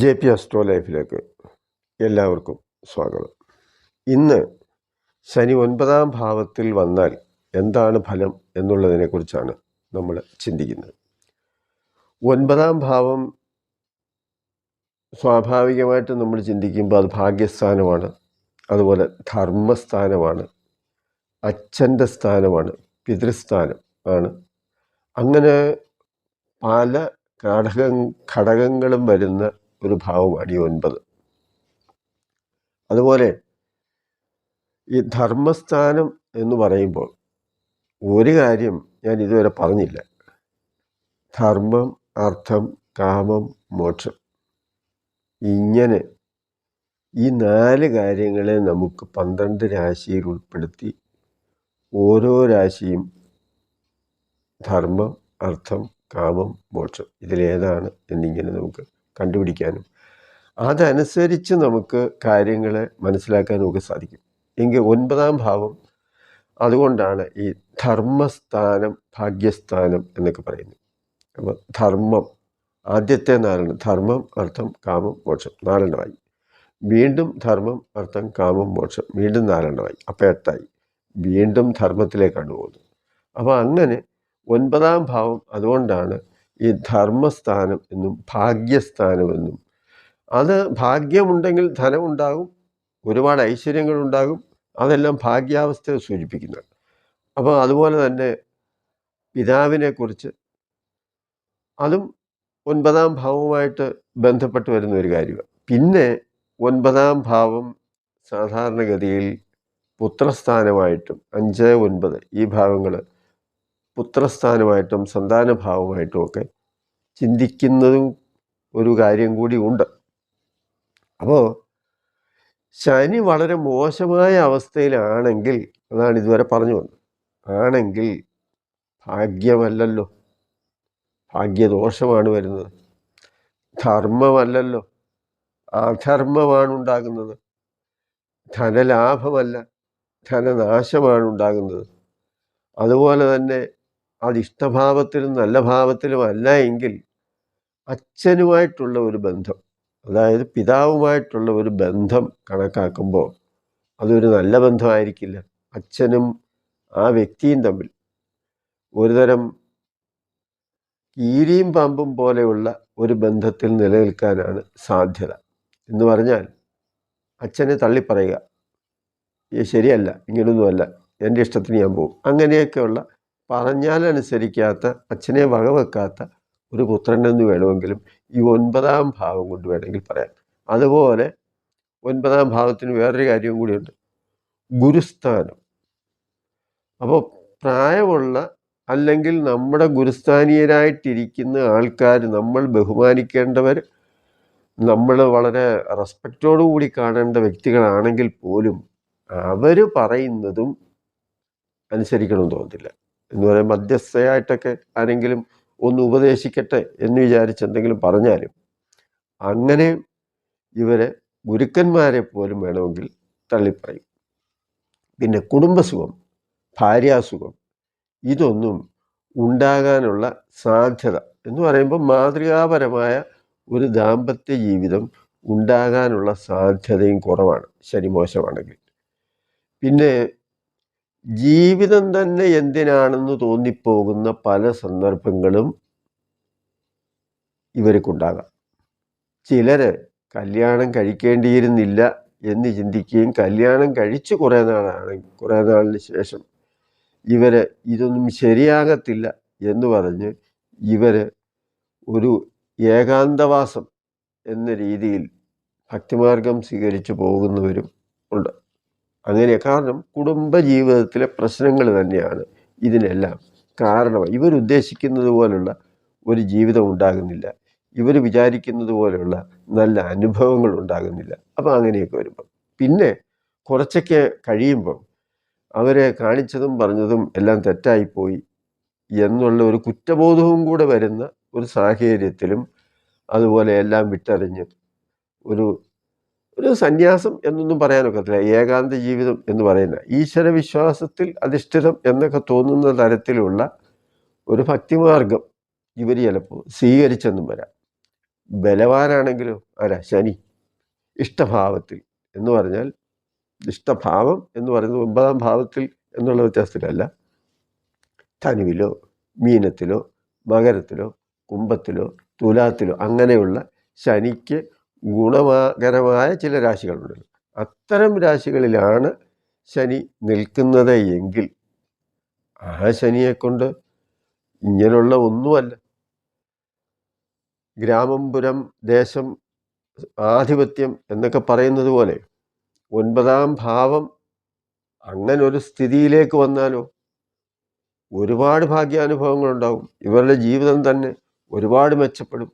J P astro ലൈഫിലേക്ക് എല്ലാവർക്കും സ്വാഗതം. ഇന്ന് ശനി ഒൻപതാം ഭാവത്തിൽ വന്നാൽ എന്താണ് ഫലം എന്നുള്ളതിനെക്കുറിച്ചാണ് നമ്മൾ ചിന്തിക്കുന്നത്. ഒൻപതാം ഭാവം സ്വാഭാവികമായിട്ട് നമ്മൾ ചിന്തിക്കുമ്പോൾ അത് ഭാഗ്യസ്ഥാനമാണ് അതുപോലെ ധർമ്മസ്ഥാനമാണ് അച്ഛന്റെ സ്ഥാനമാണ് പിതൃസ്ഥാനം ആണ്. അങ്ങനെ പല ഘടക ഘടകങ്ങളും വരുന്ന ഒരു ഭാവമാണ് ഈ ഒൻപത്. അതുപോലെ ഈ ധർമ്മസ്ഥാനം എന്ന് പറയുമ്പോൾ ഒരു കാര്യം ഞാൻ ഇതുവരെ പറഞ്ഞില്ല. ധർമ്മം അർത്ഥം കാമം മോക്ഷം. ഇങ്ങനെ ഈ നാല് കാര്യങ്ങളെ നമുക്ക് പന്ത്രണ്ട് രാശിയിൽ ഉൾപ്പെടുത്തി ഓരോ രാശിയും ധർമ്മം അർത്ഥം കാമം മോക്ഷം ഇതിലേതാണ് എന്നിങ്ങനെ നമുക്ക് കണ്ടുപിടിക്കാനും. അതനുസരിച്ച് നമുക്ക് കാര്യങ്ങളെ മനസ്സിലാക്കാനും ഒക്കെ സാധിക്കും. എങ്കിൽ ഒൻപതാം ഭാവം അതുകൊണ്ടാണ് ഈ ധർമ്മസ്ഥാനം ഭാഗ്യസ്ഥാനം എന്നൊക്കെ പറയുന്നത്. അപ്പോൾ ധർമ്മം ആദ്യത്തെ നാലെണ്ണം ധർമ്മം അർത്ഥം കാമം മോക്ഷം നാലെണ്ണമായി. വീണ്ടും ധർമ്മം അർത്ഥം കാമം മോക്ഷം വീണ്ടും നാലെണ്ണമായി. അപ്പം എട്ടായി. വീണ്ടും ധർമ്മത്തിലേക്കാണ് പോകുന്നത്. അപ്പോൾ അങ്ങനെ ഒൻപതാം ഭാവം അതുകൊണ്ടാണ് ഈ ധർമ്മസ്ഥാനം എന്നും ഭാഗ്യസ്ഥാനം എന്നും. അത് ഭാഗ്യമുണ്ടെങ്കിൽ ധനമുണ്ടാകും ഒരുപാട് ഐശ്വര്യങ്ങളുണ്ടാകും അതെല്ലാം ഭാഗ്യാവസ്ഥയെ സൂചിപ്പിക്കുന്നു അപ്പോൾ അതുപോലെ തന്നെ പിതാവിനെക്കുറിച്ച് അതും ഒൻപതാം ഭാവവുമായിട്ട് ബന്ധപ്പെട്ട് വരുന്ന ഒരു കാര്യമാണ്. പിന്നെ ഒൻപതാം ഭാവം സാധാരണഗതിയിൽ പുത്രസ്ഥാനമായിട്ടും അഞ്ച് ഒൻപത് ഈ ഭാവങ്ങൾ പുത്രസ്ഥാനമായിട്ടും സന്താനഭാവമായിട്ടും ഒക്കെ ചിന്തിക്കുന്നതും ഒരു കാര്യം കൂടി ഉണ്ട്. അപ്പോൾ ശനി വളരെ മോശമായ അവസ്ഥയിലാണെങ്കിൽ അതാണ് ഇതുവരെ പറഞ്ഞു വന്നത് ആണെങ്കിൽ ഭാഗ്യമല്ലല്ലോ. ഭാഗ്യദോഷമാണ് വരുന്നത്. ധർമ്മമല്ലല്ലോ. അധർമ്മമാണ് ഉണ്ടാകുന്നത്. ധനലാഭമല്ല ധനനാശമാണ് ഉണ്ടാകുന്നത്. അതുപോലെ തന്നെ അത് ഇഷ്ടഭാവത്തിലും നല്ല ഭാവത്തിലും അല്ല എങ്കിൽ അച്ഛനുമായിട്ടുള്ള ഒരു ബന്ധം അതായത് പിതാവുമായിട്ടുള്ള ഒരു ബന്ധം കണക്കാക്കുമ്പോൾ അതൊരു നല്ല ബന്ധമായിരിക്കില്ല. അച്ഛനും ആ വ്യക്തിയും തമ്മിൽ ഒരുതരം കീരിയും പാമ്പും പോലെയുള്ള ഒരു ബന്ധത്തിൽ നിലനിൽക്കാനാണ് സാധ്യത. എന്ന് പറഞ്ഞാൽ അച്ഛനെ തള്ളിപ്പറയുക ശരിയല്ല ഇങ്ങനൊന്നുമല്ല എന്റെ ഇഷ്ടത്തിന് ഞാൻ പോകും അങ്ങനെയൊക്കെയുള്ള പറഞ്ഞാലനുസരിക്കാത്ത അച്ഛനെ വകവെക്കാത്ത ഒരു പുത്രനെന്ന് വേണമെങ്കിലും ഈ ഒൻപതാം ഭാവം കൊണ്ട് വേണമെങ്കിൽ പറയാം. അതുപോലെ ഒൻപതാം ഭാവത്തിന് വേറൊരു കാര്യവും കൂടിയുണ്ട്. ഗുരുസ്ഥാനം. അപ്പോൾ പ്രായമുള്ള അല്ലെങ്കിൽ നമ്മുടെ ഗുരുസ്ഥാനീയരായിട്ടിരിക്കുന്ന ആൾക്കാർ നമ്മൾ ബഹുമാനിക്കേണ്ടവർ നമ്മൾ വളരെ കൂടി കാണേണ്ട വ്യക്തികളാണെങ്കിൽ പോലും അവർ പറയുന്നതും അനുസരിക്കണമെന്ന് തോന്നുന്നില്ല. എന്ന് പറയാൻ മധ്യസ്ഥയായിട്ടൊക്കെ ആരെങ്കിലും ഒന്ന് ഉപദേശിക്കട്ടെ എന്ന് വിചാരിച്ച് എന്തെങ്കിലും പറഞ്ഞാലും അങ്ങനെ ഇവരെ ഗുരുക്കന്മാരെ പോലും വേണമെങ്കിൽ തള്ളിപ്പറയും. പിന്നെ കുടുംബസുഖം ഭാര്യാസുഖം ഇതൊന്നും ഉണ്ടാകാനുള്ള സാധ്യത എന്ന് പറയുമ്പോൾ മാതൃകാപരമായ ഒരു ദാമ്പത്യ ജീവിതം ഉണ്ടാകാനുള്ള സാധ്യതയും കുറവാണ് ശനി മോശമാണെങ്കിൽ. പിന്നെ ജീവിതം തന്നെ എന്തിനാണെന്ന് തോന്നിപ്പോകുന്ന പല സന്ദർഭങ്ങളും ഇവർക്കുണ്ടാകാം. ചിലര് കല്യാണം കഴിക്കേണ്ടിയിരുന്നില്ല എന്ന് ചിന്തിക്കുകയും കല്യാണം കഴിച്ച് കുറേ നാളാണെങ്കിൽ കുറേ നാളിന് ശേഷം ഇവർ ഇതൊന്നും ശരിയാകത്തില്ല എന്ന് പറഞ്ഞ് ഇവർ ഒരു ഏകാന്തവാസം എന്ന രീതിയിൽ ഭക്തിമാർഗം സ്വീകരിച്ചു പോകുന്നവരും ഉണ്ട്. അങ്ങനെ കാരണം കുടുംബ ജീവിതത്തിലെ പ്രശ്നങ്ങൾ തന്നെയാണ് ഇതിനെല്ലാം. കാരണം ഇവരുദ്ദേശിക്കുന്നത് പോലുള്ള ഒരു ജീവിതം ഉണ്ടാകുന്നില്ല. ഇവർ വിചാരിക്കുന്നത് പോലെയുള്ള നല്ല അനുഭവങ്ങൾ ഉണ്ടാകുന്നില്ല. അപ്പോൾ അങ്ങനെയൊക്കെ വരുമ്പം. പിന്നെ കുറച്ചൊക്കെ കഴിയുമ്പം അവരെ കാണിച്ചതും പറഞ്ഞതും എല്ലാം തെറ്റായിപ്പോയി എന്നുള്ള ഒരു കുറ്റബോധവും കൂടെ വരുന്ന ഒരു സാഹചര്യത്തിലും അതുപോലെ എല്ലാം വിട്ടറിഞ്ഞ് ഒരു ഒരു സന്യാസം എന്നൊന്നും പറയാനൊക്കത്തില്ല. ഏകാന്ത ജീവിതം എന്ന് പറയുന്ന ഈശ്വര വിശ്വാസത്തിൽ അധിഷ്ഠിതം എന്നൊക്കെ തോന്നുന്ന തരത്തിലുള്ള ഒരു ഭക്തിമാർഗം ഇവർ ചിലപ്പോൾ സ്വീകരിച്ചെന്നും വരാം. ബലവാനാണെങ്കിലും ആരാ? ശനി. ഇഷ്ടഭാവത്തിൽ എന്ന് പറഞ്ഞാൽ ഇഷ്ടഭാവം എന്ന് പറയുന്നത് ഒമ്പതാം ഭാവത്തിൽ എന്നുള്ള വ്യത്യാസത്തിലല്ല. ധനുവിലോ മീനത്തിലോ മകരത്തിലോ കുംഭത്തിലോ തുലാത്തിലോ അങ്ങനെയുള്ള ശനിക്ക് ഗുണകരമായ ചില രാശികളുണ്ട്. അത്തരം രാശികളിലാണ് ശനി നിൽക്കുന്നത് എങ്കിൽ ആ ശനിയെക്കൊണ്ട് ഇങ്ങനെയുള്ള ഒന്നുമല്ല. ഗ്രാമം പുരം ദേശം ആധിപത്യം എന്നൊക്കെ പറയുന്നത് പോലെ ഒൻപതാം ഭാവം അങ്ങനെ ഒരു സ്ഥിതിയിലേക്ക് വന്നാലോ ഒരുപാട് ഭാഗ്യാനുഭവങ്ങളുണ്ടാവും. ഇവരുടെ ജീവിതം തന്നെ ഒരുപാട് മെച്ചപ്പെടും.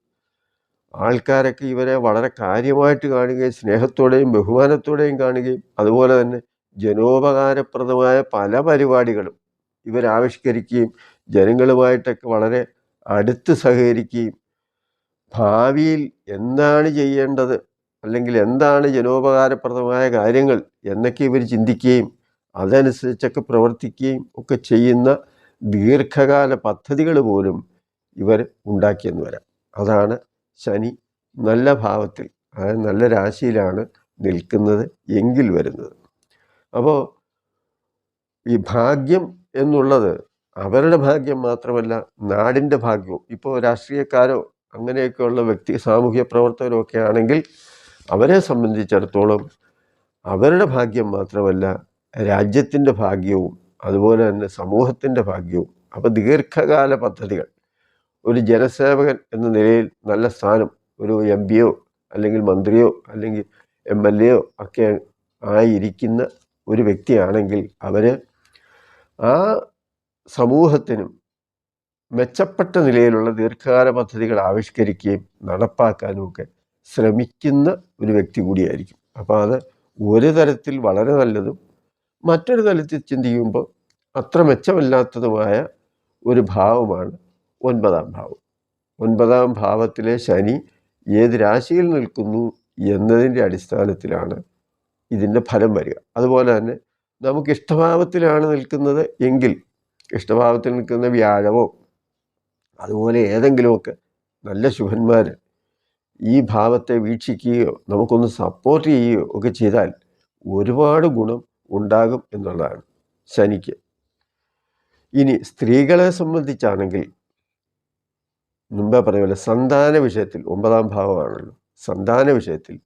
ആൾക്കാരൊക്കെ ഇവരെ വളരെ കാര്യമായിട്ട് കാണുകയും സ്നേഹത്തോടെയും ബഹുമാനത്തോടെയും കാണുകയും അതുപോലെ തന്നെ ജനോപകാരപ്രദമായ പല പരിപാടികളും ഇവരാവിഷ്കരിക്കുകയും ജനങ്ങളുമായിട്ടൊക്കെ വളരെ അടുത്ത് സഹകരിക്കുകയും ഭാവിയിൽ എന്താണ് ചെയ്യേണ്ടത് അല്ലെങ്കിൽ എന്താണ് ജനോപകാരപ്രദമായ കാര്യങ്ങൾ എന്നൊക്കെ ഇവർ ചിന്തിക്കുകയും അതനുസരിച്ചൊക്കെ പ്രവർത്തിക്കുകയും ഒക്കെ ചെയ്യുന്ന ദീർഘകാല പദ്ധതികൾ പോലും ഇവർ ഉണ്ടാക്കിയെന്ന് വരാം. അതാണ് ശനി നല്ല ഭാവത്തിൽ അതായത് നല്ല രാശിയിലാണ് നിൽക്കുന്നത് എങ്കിൽ വരുന്നത്. അപ്പോൾ ഈ ഭാഗ്യം എന്നുള്ളത് അവരുടെ ഭാഗ്യം മാത്രമല്ല നാടിന്റെ ഭാഗ്യവും. ഇപ്പോൾ രാഷ്ട്രീയക്കാരോ അങ്ങനെയൊക്കെയുള്ള വ്യക്തി സാമൂഹ്യ പ്രവർത്തകരോ ഒക്കെ ആണെങ്കിൽ അവരെ സംബന്ധിച്ചിടത്തോളം അവരുടെ ഭാഗ്യം മാത്രമല്ല രാജ്യത്തിന്റെ ഭാഗ്യവും അതുപോലെ തന്നെ സമൂഹത്തിന്റെ ഭാഗ്യവും. അപ്പോൾ ദീർഘകാല പദ്ധതികൾ ഒരു ജനസേവകൻ എന്ന നിലയിൽ നല്ല സ്ഥാനം ഒരു എം പിയോ അല്ലെങ്കിൽ മന്ത്രിയോ അല്ലെങ്കിൽ എം എൽ എയോ ഒക്കെ ആയിരിക്കുന്ന ഒരു വ്യക്തിയാണെങ്കിൽ അവർ ആ സമൂഹത്തിനും മെച്ചപ്പെട്ട നിലയിലുള്ള ദീർഘകാല പദ്ധതികൾ ആവിഷ്കരിക്കുകയും നടപ്പാക്കാനും ഒക്കെ ശ്രമിക്കുന്ന ഒരു വ്യക്തി കൂടിയായിരിക്കും. അപ്പോൾ അത് ഒരു തരത്തിൽ വളരെ നല്ലതും മറ്റൊരു തലത്തിൽ ചിന്തിക്കുമ്പോൾ അത്ര മെച്ചമില്ലാത്തതുമായ ഒരു ഭാവമാണ് ഒൻപതാം ഭാവം. ഒൻപതാം ഭാവത്തിലെ ശനി ഏത് രാശിയിൽ നിൽക്കുന്നു എന്നതിന്റെ അടിസ്ഥാനത്തിലാണ് ഇതിന്റെ ഫലം വരിക. അതുപോലെ തന്നെ നമുക്ക് ഇഷ്ടഭാവത്തിലാണ് നിൽക്കുന്നത് എങ്കിൽ ഇഷ്ടഭാവത്തിൽ നിൽക്കുന്ന വ്യാഴമോ അതുപോലെ ഏതെങ്കിലുമൊക്കെ നല്ല ശുഭന്മാർ ഈ ഭാവത്തെ വീക്ഷിക്കുകയോ നമുക്കൊന്ന് സപ്പോർട്ട് ചെയ്യുകയോ ഒക്കെ ചെയ്താൽ ഒരുപാട് ഗുണം ഉണ്ടാകും എന്നുള്ളതാണ് ശനിക്ക്. ഇനി സ്ത്രീകളെ സംബന്ധിച്ചാണെങ്കിൽ മുമ്പേ പറഞ്ഞ പോലെ സന്താന വിഷയത്തിൽ ഒമ്പതാം ഭാവമാണല്ലോ. സന്താന വിഷയത്തിൽ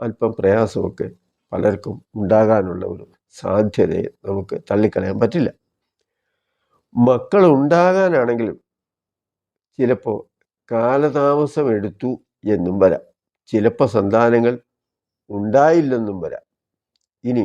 അല്പം പ്രയാസമൊക്കെ പലർക്കും ഉണ്ടാകാനുള്ള ഒരു സാധ്യതയെ നമുക്ക് തള്ളിക്കളയാൻ പറ്റില്ല. മക്കൾ ഉണ്ടാകാനാണെങ്കിലും ചിലപ്പോൾ കാലതാമസം എടുത്തു എന്നും വരാം. ചിലപ്പോൾ സന്താനങ്ങൾ ഉണ്ടായില്ലെന്നും വരാം. ഇനി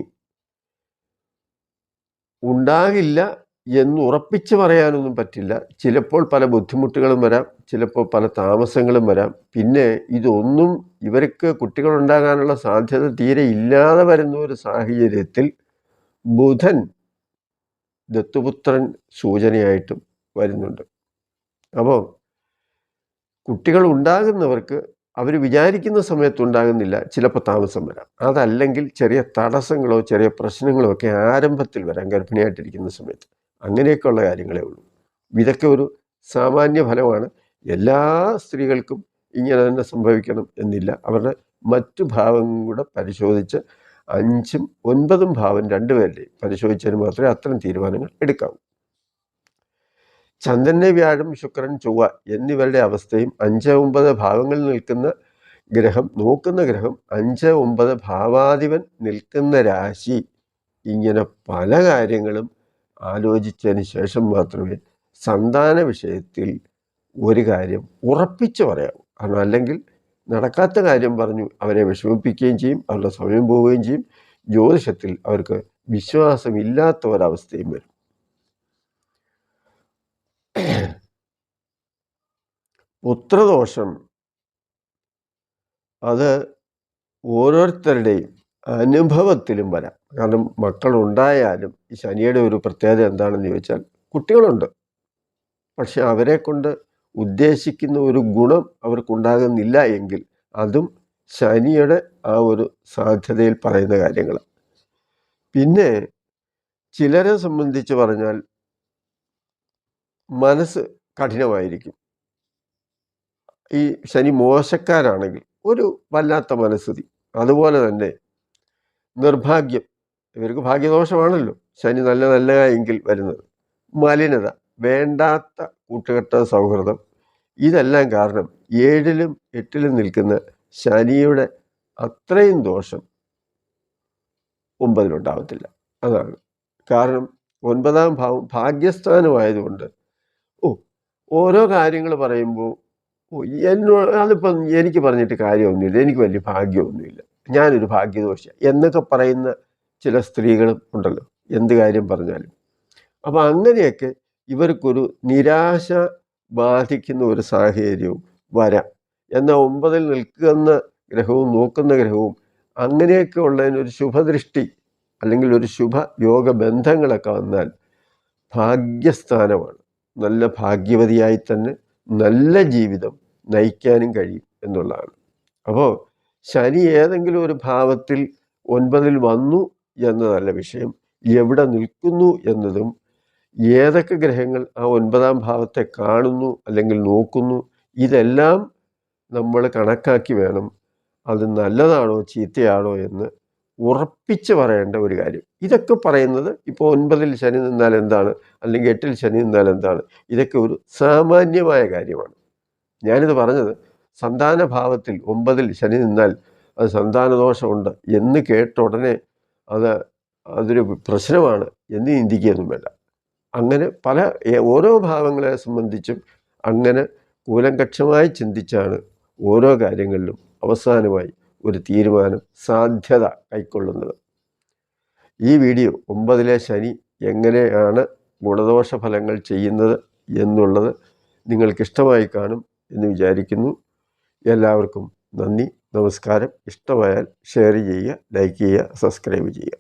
ഉണ്ടാകില്ല എന്ന് ഉറപ്പിച്ച് പറയാനൊന്നും പറ്റില്ല. ചിലപ്പോൾ പല ബുദ്ധിമുട്ടുകളും വരാം ചിലപ്പോൾ പല താമസങ്ങളും വരാം. പിന്നെ ഇതൊന്നും ഇവർക്ക് കുട്ടികളുണ്ടാകാനുള്ള സാധ്യത തീരെ ഇല്ലാതെ വരുന്ന ഒരു സാഹചര്യത്തിൽ ബുധൻ ദത്തുപുത്രൻ സൂചനയായിട്ടും വരുന്നുണ്ട്. അപ്പോൾ കുട്ടികൾ ഉണ്ടാകുന്നവർക്ക് അവർ വിചാരിക്കുന്ന സമയത്ത് ഉണ്ടാകുന്നില്ല ചിലപ്പോൾ താമസം വരാം. അതല്ലെങ്കിൽ ചെറിയ തടസ്സങ്ങളോ ചെറിയ പ്രശ്നങ്ങളോ ഒക്കെ ആരംഭത്തിൽ വരാം ഗർഭിണിയായിട്ടിരിക്കുന്ന സമയത്ത്. അങ്ങനെയൊക്കെയുള്ള കാര്യങ്ങളേ ഉള്ളൂ. ഇതൊക്കെ ഒരു സാമാന്യ ഫലമാണ്. എല്ലാ സ്ത്രീകൾക്കും ഇങ്ങനെ തന്നെ സംഭവിക്കണം എന്നില്ല. അവരുടെ മറ്റു ഭാവം കൂടെ പരിശോധിച്ച് അഞ്ചും ഒൻപതും ഭാവം രണ്ടുപേരുടെയും പരിശോധിച്ചതിന് മാത്രമേ അത്തരം തീരുമാനങ്ങൾ എടുക്കാവൂ. ചന്ദ്രനെ വ്യാഴം ശുക്രൻ ചൊവ്വ എന്നിവരുടെ അവസ്ഥയും അഞ്ച് ഒമ്പത് ഭാവങ്ങളിൽ നിൽക്കുന്ന ഗ്രഹം നോക്കുന്ന ഗ്രഹം അഞ്ച് ഒമ്പത് ഭാവാധിപൻ നിൽക്കുന്ന രാശി ഇങ്ങനെ പല കാര്യങ്ങളും ആലോചിച്ചതിന് ശേഷം മാത്രമേ സന്താന വിഷയത്തിൽ ഒരു കാര്യം ഉറപ്പിച്ച് പറയാവൂ. കാരണം അല്ലെങ്കിൽ നടക്കാത്ത കാര്യം പറഞ്ഞു അവരെ വിഷമിപ്പിക്കുകയും ചെയ്യും അവരുടെ സമയം പോവുകയും ചെയ്യും. ജ്യോതിഷത്തിൽ അവർക്ക് വിശ്വാസമില്ലാത്ത ഒരവസ്ഥയും വരും. പുത്രദോഷം അത് ഓരോരുത്തരുടെയും അനുഭവത്തിലും വരാം. കാരണം മക്കളുണ്ടായാലും ഈ ശനിയുടെ ഒരു പ്രത്യേകത എന്താണെന്ന് ചോദിച്ചാൽ കുട്ടികളുണ്ട്. പക്ഷെ അവരെ കൊണ്ട് ഉദ്ദേശിക്കുന്ന ഒരു ഗുണം അവർക്കുണ്ടാകുന്നില്ല എങ്കിൽ അതും ശനിയുടെ ആ ഒരു സാധ്യതയിൽ പറയുന്ന കാര്യങ്ങളാണ് പിന്നെ ചിലരെ സംബന്ധിച്ച് പറഞ്ഞാൽ മനസ്സ് കഠിനമായിരിക്കും. ഈ ശനി മോശക്കാരാണെങ്കിൽ ഒരു വല്ലാത്ത മനസ്സുതി അതുപോലെ തന്നെ നിർഭാഗ്യം. ഇവർക്ക് ഭാഗ്യദോഷമാണല്ലോ. ശനി നല്ല നല്ല എങ്കിൽ വരുന്നത്. മലിനത വേണ്ടാത്ത കൂട്ടുകെട്ട സൗഹൃദം. ഇതെല്ലാം കാരണം ഏഴിലും എട്ടിലും നിൽക്കുന്ന ശനിയുടെ അത്രയും ദോഷം ഒമ്പതിലുണ്ടാവത്തില്ല. അതാണ്. കാരണം ഒൻപതാം ഭാവം ഭാഗ്യസ്ഥാനമായതുകൊണ്ട് ഓ ഓരോ കാര്യങ്ങൾ പറയുമ്പോൾ ഓ എന്നോ അതിപ്പം എനിക്ക് പറഞ്ഞിട്ട് കാര്യമൊന്നുമില്ല. എനിക്ക് വലിയ ഭാഗ്യമൊന്നുമില്ല. ഞാനൊരു ഭാഗ്യദോഷ എന്നൊക്കെ പറയുന്ന ചില സ്ത്രീകളും ഉണ്ടല്ലോ. എന്ത് കാര്യം പറഞ്ഞാലും. അപ്പോൾ അങ്ങനെയൊക്കെ ഇവർക്കൊരു നിരാശ ബാധിക്കുന്ന ഒരു സാഹചര്യവും വരാം. എന്നാൽ ഒമ്പതിൽ നിൽക്കുന്ന ഗ്രഹവും നോക്കുന്ന ഗ്രഹവും അങ്ങനെയൊക്കെ ഉള്ളതിനൊരു ശുഭദൃഷ്ടി അല്ലെങ്കിൽ ഒരു ശുഭ യോഗ ബന്ധങ്ങളൊക്കെ വന്നാൽ ഭാഗ്യസ്ഥാനമാണ്. നല്ല ഭാഗ്യവതിയായി തന്നെ നല്ല ജീവിതം നയിക്കാനും കഴിയും എന്നുള്ളതാണ്. അപ്പോൾ ശനി ഏതെങ്കിലും ഒരു ഭാവത്തിൽ ഒൻപതിൽ വന്നു എന്നതല്ല വിഷയം. എവിടെ നിൽക്കുന്നു എന്നതും ഏതൊക്കെ ഗ്രഹങ്ങൾ ആ ഒൻപതാം ഭാവത്തെ കാണുന്നു അല്ലെങ്കിൽ നോക്കുന്നു ഇതെല്ലാം നമ്മൾ കണക്കാക്കി വേണം. അത് നല്ലതാണോ ചീത്തയാണോ എന്ന് ഉറപ്പിച്ച് പറയേണ്ട ഒരു കാര്യം. ഇതൊക്കെ പറയുന്നത് ഇപ്പോൾ ഒൻപതിൽ ശനി നിന്നാൽ എന്താണ്? അല്ലെങ്കിൽ എട്ടിൽ ശനി നിന്നാൽ എന്താണ്? ഇതൊക്കെ ഒരു സാമാന്യമായ കാര്യമാണ്. ഞാനിത് പറഞ്ഞത് സന്താന ഭാവത്തിൽ ഒമ്പതിൽ ശനി നിന്നാൽ അത് സന്താനദോഷമുണ്ട് എന്ന് കേട്ട ഉടനെ അത് അതൊരു പ്രശ്നമാണ് എന്ന് ചിന്തിക്കുകയൊന്നും വേണ്ട അങ്ങനെ പല ഓരോ ഭാവങ്ങളെ സംബന്ധിച്ചും അങ്ങനെ കൂലങ്കക്ഷമായി ചിന്തിച്ചാണ് ഓരോ കാര്യങ്ങളിലും അവസാനമായി ഒരു തീരുമാനം സാധ്യത കൈക്കൊള്ളുന്നത്. ഈ വീഡിയോ ഒമ്പതിലെ ശനി എങ്ങനെയാണ് ഗുണദോഷ ഫലങ്ങൾ ചെയ്യുന്നത് എന്നുള്ളത് നിങ്ങൾക്കിഷ്ടമായി കാണും എന്ന് വിചാരിക്കുന്നു. എല്ലാവർക്കും നന്ദി നമസ്കാരം. ഇഷ്ടമായാൽ ഷെയർ ചെയ്യുക ലൈക്ക് ചെയ്യുക സബ്സ്ക്രൈബ് ചെയ്യുക.